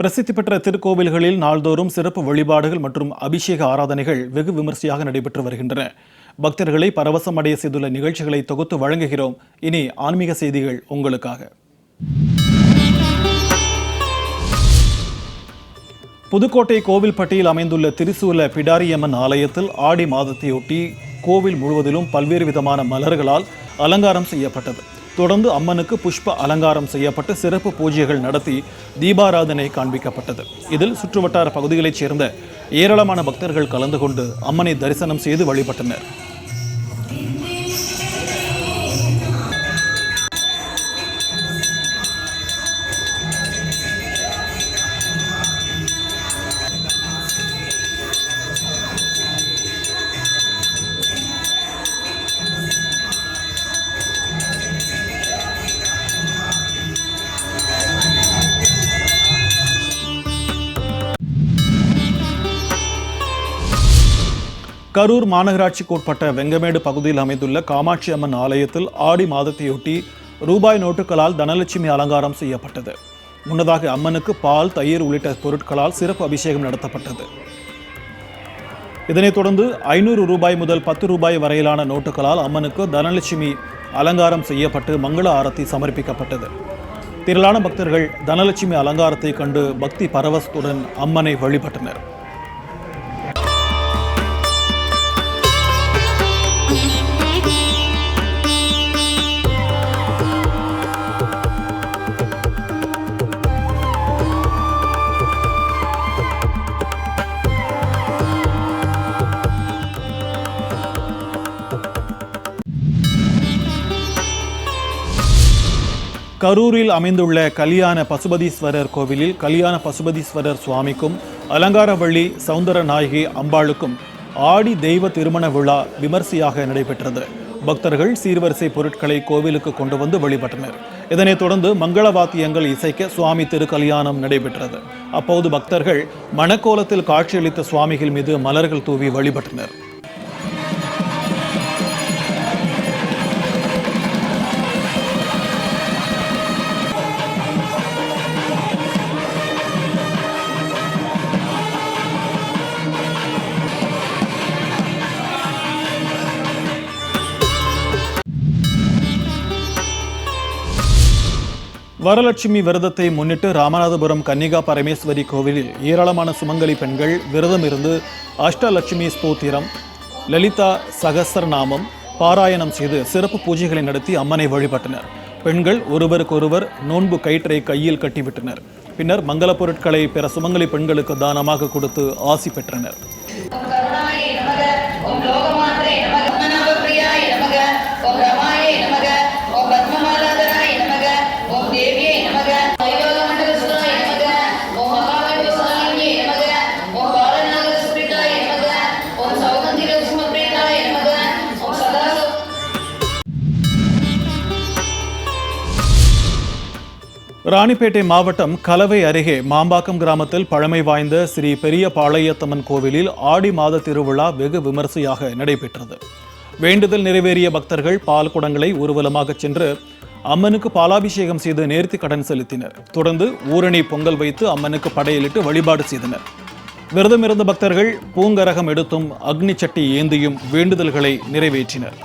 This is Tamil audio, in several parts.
பிரசித்தி பெற்ற திருக்கோவில்களில் நாள்தோறும் சிறப்பு வழிபாடுகள் மற்றும் அபிஷேக ஆராதனைகள் வெகு விமர்சையாக நடைபெற்று வருகின்றன. பக்தர்களை பரவசமடைய செய்துள்ள நிகழ்ச்சிகளை தொகுத்து வழங்குகிறோம். இனி ஆன்மீக செய்திகள் உங்களுக்காக. புதுக்கோட்டை கோவில்பட்டியில் அமைந்துள்ள திரிசூல பிடாரியம்மன் ஆலயத்தில் ஆடி மாதத்தையொட்டி கோவில் முழுவதிலும் பல்வேறு விதமான மலர்களால் அலங்காரம் செய்யப்பட்டது. தொடர்ந்து அம்மனுக்கு புஷ்ப அலங்காரம் செய்யப்பட்டு சிறப்பு பூஜைகள் நடத்தி தீபாராதனை காண்பிக்கப்பட்டது. இதில் சுற்றுவட்டார பகுதிகளைச் சேர்ந்த ஏராளமான பக்தர்கள் கலந்து கொண்டு அம்மனை தரிசனம் செய்து வழிபட்டனர். கரூர் மாநகராட்சிக்கு உட்பட்ட வெங்கமேடு பகுதியில் அமைந்துள்ள காமாட்சி அம்மன் ஆலயத்தில் ஆடி மாதத்தையொட்டி ரூபாய் நோட்டுகளால் தனலட்சுமி அலங்காரம் செய்யப்பட்டது. முன்னதாக அம்மனுக்கு பால் தயிர் உள்ளிட்ட பொருட்களால் சிறப்பு அபிஷேகம் நடத்தப்பட்டது. இதனைத் தொடர்ந்து ஐநூறு ரூபாய் முதல் பத்து ரூபாய் வரையிலான நோட்டுகளால் அம்மனுக்கு தனலட்சுமி அலங்காரம் செய்யப்பட்டு மங்கள ஆரத்தி சமர்ப்பிக்கப்பட்டது. திரளான பக்தர்கள் தனலட்சுமி அலங்காரத்தை கண்டு பக்தி பரவசத்துடன் அம்மனை வழிபட்டனர். கரூரில் அமைந்துள்ள கல்யாண பசுபதீஸ்வரர் கோவிலில் கல்யாண பசுபதீஸ்வரர் சுவாமிக்கும் அலங்காரவள்ளி சௌந்தர நாயகி அம்பாளுக்கும் ஆடி தெய்வ திருமண விழா விமர்சையாக நடைபெற்றது. பக்தர்கள் சீர்வரிசை பொருட்களை கோவிலுக்கு கொண்டு வந்து வழிபட்டனர். இதனைத் தொடர்ந்து மங்கள வாத்தியங்கள் இசைக்க சுவாமி திருக்கல்யாணம் நடைபெற்றது. அப்போது பக்தர்கள் மணக்கோலத்தில் காட்சியளித்த சுவாமிகள் மீது மலர்கள் தூவி வழிபட்டனர். வரலட்சுமி விரதத்தை முன்னிட்டு ராமநாதபுரம் கன்னிகா பரமேஸ்வரி கோவிலில் ஏராளமான சுமங்கலி பெண்கள் விரதம் இருந்து அஷ்டலட்சுமி ஸ்தோத்திரம் லலிதா சகசரநாமம் பாராயணம் செய்து சிறப்பு பூஜைகளை நடத்தி அம்மனை வழிபட்டனர். பெண்கள் ஒருவருக்கொருவர் நோன்பு கயிற்றை கையில் கட்டிவிட்டனர். பின்னர் மங்கள பொருட்களை பிற சுமங்கலி பெண்களுக்கு தானமாக கொடுத்து ஆசி பெற்றனர். ராணிப்பேட்டை மாவட்டம் கலவை அருகே மாம்பாக்கம் கிராமத்தில் பழமை வாய்ந்த ஸ்ரீ பெரிய பாளையத்தம்மன் கோவிலில் ஆடி மாத திருவிழா வெகு விமரிசையாக நடைபெற்றது. வேண்டுதல் நிறைவேறிய பக்தர்கள் பால் குடங்களை ஊர்வலமாக சென்று அம்மனுக்கு பாலாபிஷேகம் செய்து நேர்த்தி கடன் செலுத்தினர். தொடர்ந்து ஊரணி பொங்கல் வைத்து அம்மனுக்கு படையலிட்டு வழிபாடு செய்தனர். விரதமிருந்த பக்தர்கள் பூங்கரகம் எடுத்தும் அக்னி சட்டி ஏந்தியும் வேண்டுதல்களை நிறைவேற்றினர்.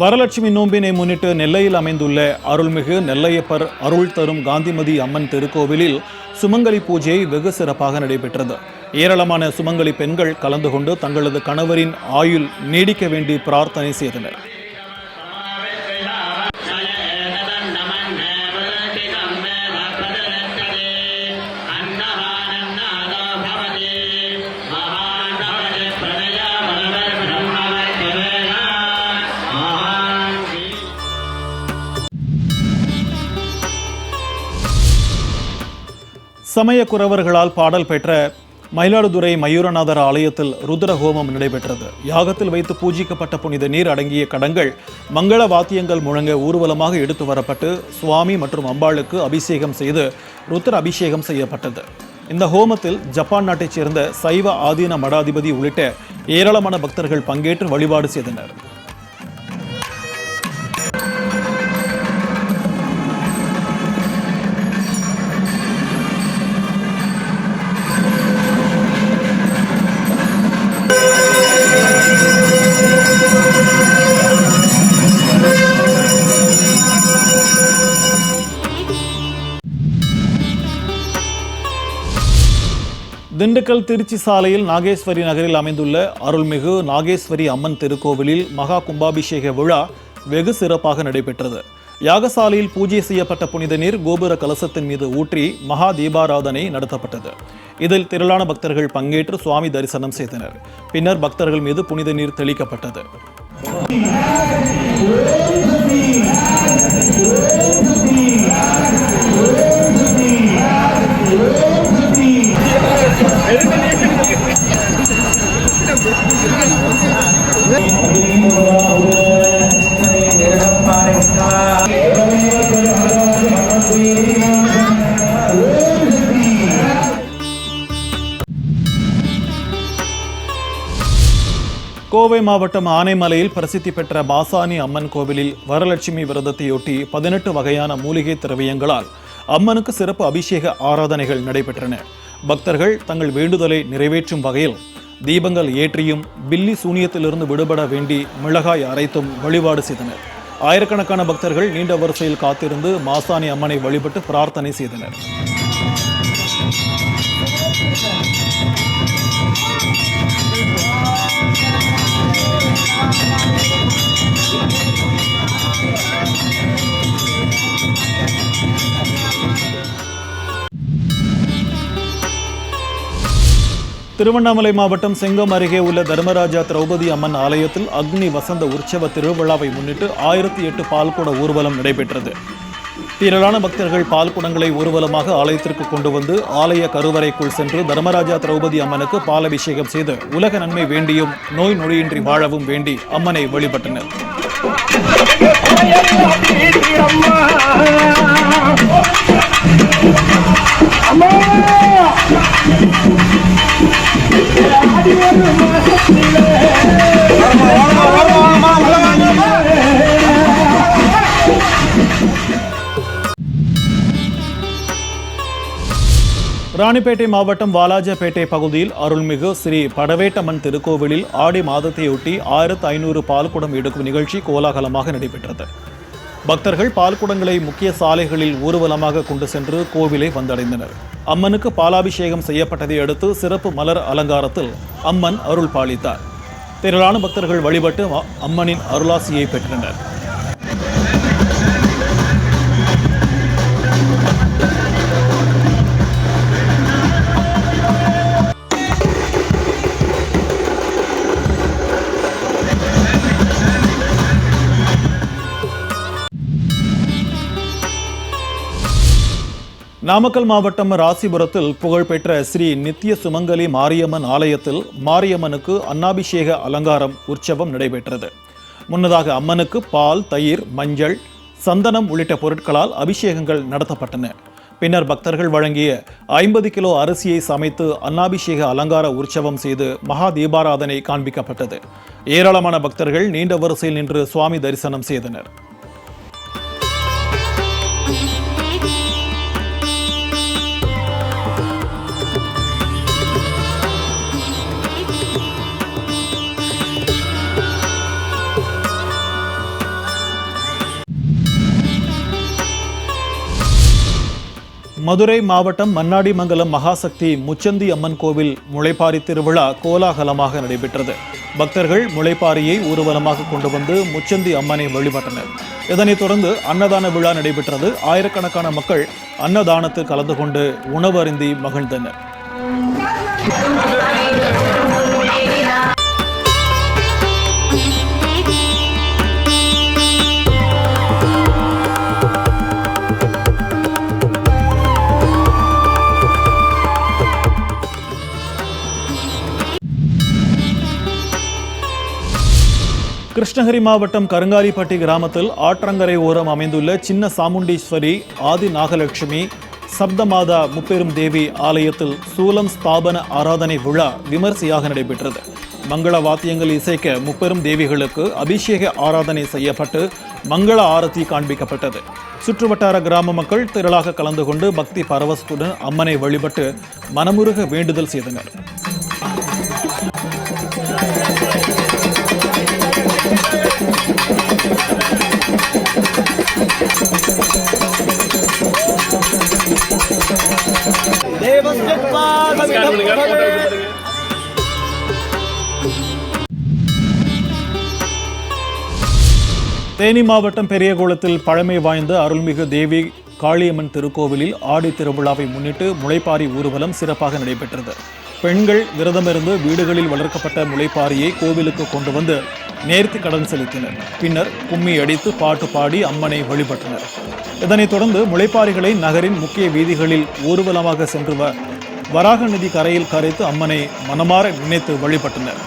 வரலட்சுமி நோம்பினை முன்னிட்டு நெல்லையில் அமைந்துள்ள அருள்மிகு நெல்லையப்பர் அருள் தரும் காந்திமதி அம்மன் திருக்கோவிலில் சுமங்கலி பூஜை வெகு சிறப்பாக நடைபெற்றது. ஏராளமான சுமங்கலி பெண்கள் கலந்து கொண்டு தங்களது கணவரின் ஆயுள் நீடிக்க வேண்டி பிரார்த்தனை செய்தனர். சமயக்குறவர்களால் பாடல் பெற்ற மயிலாடுதுறை மயூரநாதர் ஆலயத்தில் ருத்ர ஹோமம் நடைபெற்றது. யாகத்தில் வைத்து பூஜிக்கப்பட்ட புனித நீர் அடங்கிய கடங்கள் மங்கள வாத்தியங்கள் முழங்க ஊர்வலமாக எடுத்து வரப்பட்டு சுவாமி மற்றும் அம்பாளுக்கு அபிஷேகம் செய்து ருத்ர அபிஷேகம் செய்யப்பட்டது. இந்த ஹோமத்தில் ஜப்பான் நாட்டைச் சேர்ந்த சைவ ஆதீன மடாதிபதி உள்ளிட்ட ஏராளமான பக்தர்கள் பங்கேற்று வழிபாடு செய்தனர். திண்டுக்கல் திருச்சி சாலையில் நாகேஸ்வரி நகரில் அமைந்துள்ள அருள்மிகு நாகேஸ்வரி அம்மன் திருக்கோவிலில் மகா கும்பாபிஷேக விழா வெகு சிறப்பாக நடைபெற்றது. யாகசாலையில் பூஜை செய்யப்பட்ட புனித நீர் கோபுர கலசத்தின் மீது ஊற்றி மகா தீபாராதனை நடத்தப்பட்டது. இதில் திரளான பக்தர்கள் பங்கேற்று சுவாமி தரிசனம் செய்தனர். பின்னர் பக்தர்கள் மீது புனித நீர் தெளிக்கப்பட்டது. கோவை மாவட்டம் ஆனைமலையில் பிரசித்தி பெற்ற பாசானி அம்மன் கோவிலில் வரலட்சுமி விரதத்தையொட்டி பதினெட்டு வகையான மூலிகை திரவியங்களால் அம்மனுக்கு சிறப்பு அபிஷேக ஆராதனைகள் நடைபெற்றன. பக்தர்கள் தங்கள் வேண்டுதலை நிறைவேற்றும் வகையில் தீபங்கள் ஏற்றியும் பில்லி சூனியத்திலிருந்து விடுபட வேண்டி மிளகாய் அரைத்தும் வழிபாடு செய்தனர். ஆயிரக்கணக்கான பக்தர்கள் நீண்ட வரிசையில் காத்திருந்து மாசாணி அம்மனை வழிபட்டு பிரார்த்தனை செய்தனர். திருவண்ணாமலை மாவட்டம் செங்கம் அருகே உள்ள தர்மராஜா திரௌபதி அம்மன் ஆலயத்தில் அக்னி வசந்த உற்சவ திருவிழாவை முன்னிட்டு ஆயிரத்தி எட்டு பால்குட ஊர்வலம் நடைபெற்றது. திரளான பக்தர்கள் பால்குடங்களை ஊர்வலமாக ஆலயத்திற்கு கொண்டு வந்து ஆலய கருவறைக்குள் சென்று தர்மராஜா திரௌபதி அம்மனுக்கு பாலபிஷேகம் செய்து உலக நன்மை வேண்டியும் நோய் நொடியின்றி வாழவும் வேண்டி அம்மனை வழிபட்டனர். ராணிப்பேட்டை மாவட்டம் வாலாஜாபேட்டை பகுதியில் அருள்மிகு ஸ்ரீ படவேட்டம்மன் திருக்கோவிலில் ஆடி மாதத்தையொட்டி ஆயிரத்து ஐநூறு பால்குடம் எடுக்கும் நிகழ்ச்சி கோலாகலமாக நடைபெற்றது. பக்தர்கள் பால்குடங்களை முக்கிய சாலைகளில் ஊர்வலமாக கொண்டு சென்று கோவிலை வந்தடைந்தனர். அம்மனுக்கு பாலாபிஷேகம் செய்யப்பட்டதை அடுத்து சிறப்பு மலர் அலங்காரத்தில் அம்மன் அருள் பாலித்தார். திரளான பக்தர்கள் வழிபட்டு அம்மனின் அருளாசியை பெற்றனர். நாமக்கல் மாவட்டம் ராசிபுரத்தில் புகழ்பெற்ற ஸ்ரீ நித்திய சுமங்கலி மாரியம்மன் ஆலயத்தில் மாரியம்மனுக்கு அன்னாபிஷேக அலங்காரம் உற்சவம் நடைபெற்றது. முன்னதாக அம்மனுக்கு பால் தயிர் மஞ்சள் சந்தனம் உள்ளிட்ட பொருட்களால் அபிஷேகங்கள் நடத்தப்பட்டன. பின்னர் பக்தர்கள் வழங்கிய ஐம்பது கிலோ அரிசியை சமைத்து அன்னாபிஷேக அலங்கார உற்சவம் செய்து மகா தீபாராதனை காண்பிக்கப்பட்டது. ஏராளமான பக்தர்கள் நீண்ட வரிசையில் நின்று சுவாமி தரிசனம் செய்தனர். மதுரை மாவட்டம் மன்னாடிமங்கலம் மகாசக்தி முச்சந்தி அம்மன் கோவில் முளைப்பாரி திருவிழா கோலாகலமாக நடைபெற்றது. பக்தர்கள் முளைப்பாரியை ஊர்வலமாக கொண்டு வந்து முச்சந்தி அம்மனை வழிபட்டனர். இதனைத் தொடர்ந்து அன்னதான விழா நடைபெற்றது. ஆயிரக்கணக்கான மக்கள் அன்னதானத்தில் கலந்து கொண்டு உணவருந்தி மகிழ்ந்தனர். கிருஷ்ணகிரி மாவட்டம் கருங்காலிப்பட்டி கிராமத்தில் ஆற்றங்கரை ஓரம் அமைந்துள்ள சின்ன சாமுண்டீஸ்வரி ஆதி நாகலட்சுமி சப்தமாதா முப்பெரும் தேவி ஆலயத்தில் சூலம் ஸ்தாபன ஆராதனை விழா விமர்சையாக நடைபெற்றது. மங்கள வாத்தியங்கள் இசைக்க முப்பெரும் தேவிகளுக்கு அபிஷேக ஆராதனை செய்யப்பட்டு மங்கள ஆரத்தி காண்பிக்கப்பட்டது. சுற்றுவட்டார கிராம மக்கள் திரளாக கலந்து கொண்டு பக்தி பரவசத்துடன் அம்மனை வழிபட்டு மனமுருக வேண்டுதல் செய்தனர். தேனி மாவட்டம் பெரியகுளத்தில் பழமை வாய்ந்த அருள்மிகு தேவி காளியம்மன் திருக்கோவிலில் ஆடி திருவிழாவை முன்னிட்டு முளைப்பாரி ஊர்வலம் சிறப்பாக நடைபெற்றது. பெண்கள் விரதமிருந்து வீடுகளில் வளர்க்கப்பட்ட முளைப்பாரியை கோவிலுக்கு கொண்டு வந்து நேர்த்தி கடன் செலுத்தினர். பின்னர் கும்மி அடித்து பாட்டு பாடி அம்மனை வழிபட்டனர். இதனைத் தொடர்ந்து முளைப்பாரிகளை நகரின் முக்கிய வீதிகளில் ஊர்வலமாக சென்று வராக நதி கரையில் கரைத்து அம்மனை மனமாற நினைத்து வழிபட்டனர்.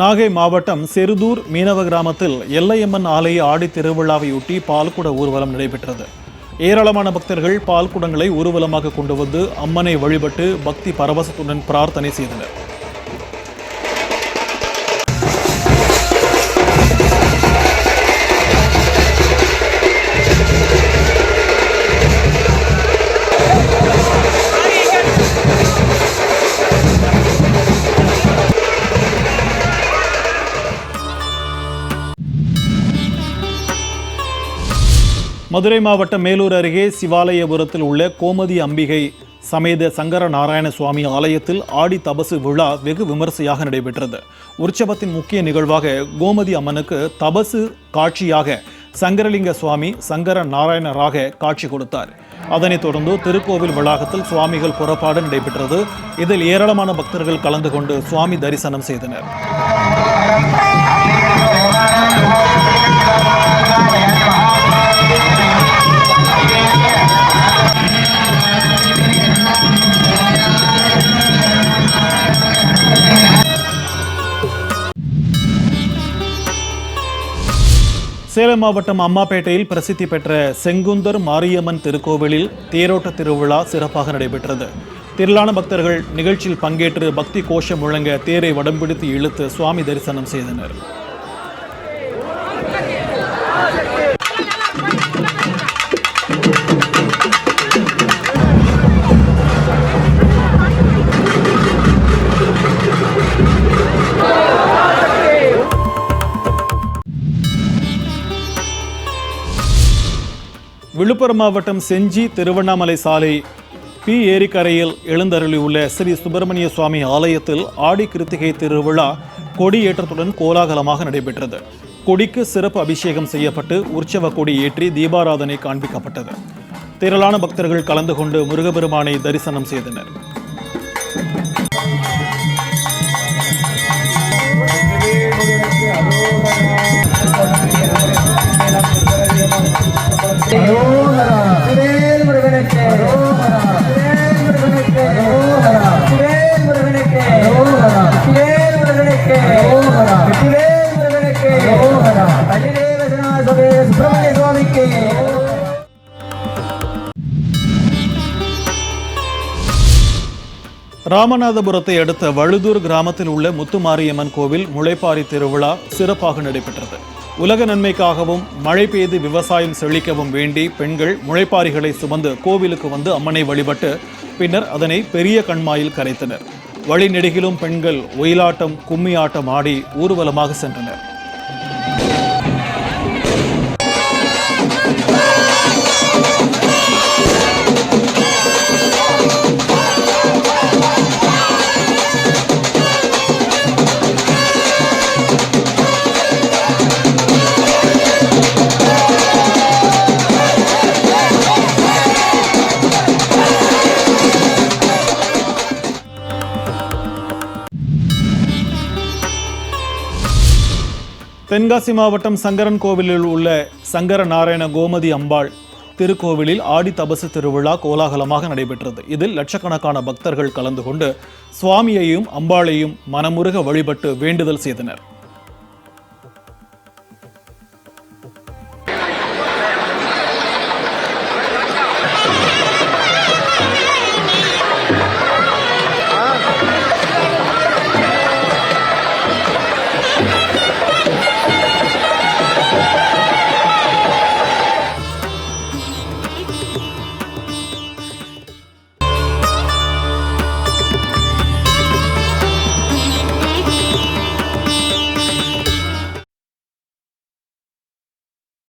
நாகை மாவட்டம் செருதூர் மீனவ கிராமத்தில் எல்லையம்மன் ஆலய ஆடித் திருவிழாவையொட்டி பால்குட ஊர்வலம் நடைபெற்றது. ஏராளமான பக்தர்கள் பால்குடங்களை ஊர்வலமாக கொண்டு வந்து அம்மனை வழிபட்டு பக்தி பரவசத்துடன் பிரார்த்தனை செய்தனர். மதுரை மாவட்டம் மேலூர் அருகே சிவாலயபுரத்தில் உள்ள கோமதி அம்பிகை சமேத சங்கர நாராயண சுவாமி ஆலயத்தில் ஆடி தபசு விழா வெகு விமரிசையாக நடைபெற்றது. உற்சவத்தின் முக்கிய நிகழ்வாக கோமதி அம்மனுக்கு தபசு காட்சியாக சங்கரலிங்க சுவாமி சங்கர நாராயணராக காட்சி கொடுத்தார். அதனைத் தொடர்ந்து திருக்கோவில் வளாகத்தில் சுவாமிகள் புறப்பாடு நடைபெற்றது. இதில் ஏராளமான பக்தர்கள் கலந்து கொண்டு சுவாமி தரிசனம் செய்தனர். சேலம் மாவட்டம் அம்மாப்பேட்டையில் பிரசித்தி பெற்ற செங்குந்தர் மாரியம்மன் திருக்கோவிலில் தேரோட்ட திருவிழா சிறப்பாக நடைபெற்றது. திரளான பக்தர்கள் நிகழ்ச்சியில் பங்கேற்று பக்தி கோஷம் முழங்க தேரை வடம்பிடித்து இழுத்து சுவாமி தரிசனம் செய்தனர். விழுப்புரம் மாவட்டம் செஞ்சி திருவண்ணாமலை சாலை பி ஏரிக்கரையில் எழுந்தருளியுள்ள ஸ்ரீ சுப்பிரமணிய சுவாமி ஆலயத்தில் ஆடி கிருத்திகை திருவிழா கொடியேற்றத்துடன் கோலாகலமாக நடைபெற்றது. கொடிக்கு சிறப்பு அபிஷேகம் செய்யப்பட்டு உற்சவ கொடி ஏற்றி தீபாராதனை காண்பிக்கப்பட்டது. திரளான பக்தர்கள் கலந்து கொண்டு முருகபெருமானை தரிசனம் செய்தனர். வேல் ராமநாதபுரத்தை அடுத்த வழுதூர் கிராமத்தில் உள்ள முத்துமாரியம்மன் கோவில் முளைப்பாரி திருவிழா சிறப்பாக நடைபெற்றது. உலக நன்மைக்காகவும் மழை பெய்து விவசாயம் செழிக்கவும் வேண்டி பெண்கள் முளைப்பாரிகளை சுமந்து கோவிலுக்கு வந்து அம்மனை வழிபட்டு பின்னர் அதனை பெரிய கண்மாயில் கரைத்தனர். வழி நெடுகிலும் பெண்கள் ஒயிலாட்டம் கும்மி ஆட்டம் ஆடி ஊர்வலமாக சென்றனர். தென்காசி மாவட்டம் சங்கரன் கோவிலில் உள்ள சங்கர நாராயண கோமதி அம்பாள் திருக்கோவிலில் ஆடி தபசு திருவிழா கோலாகலமாக நடைபெற்றது. இதில் லட்சக்கணக்கான பக்தர்கள் கலந்து கொண்டு சுவாமியையும் அம்பாளையும் மனமுருக வழிபட்டு வேண்டுதல் செய்தனர்.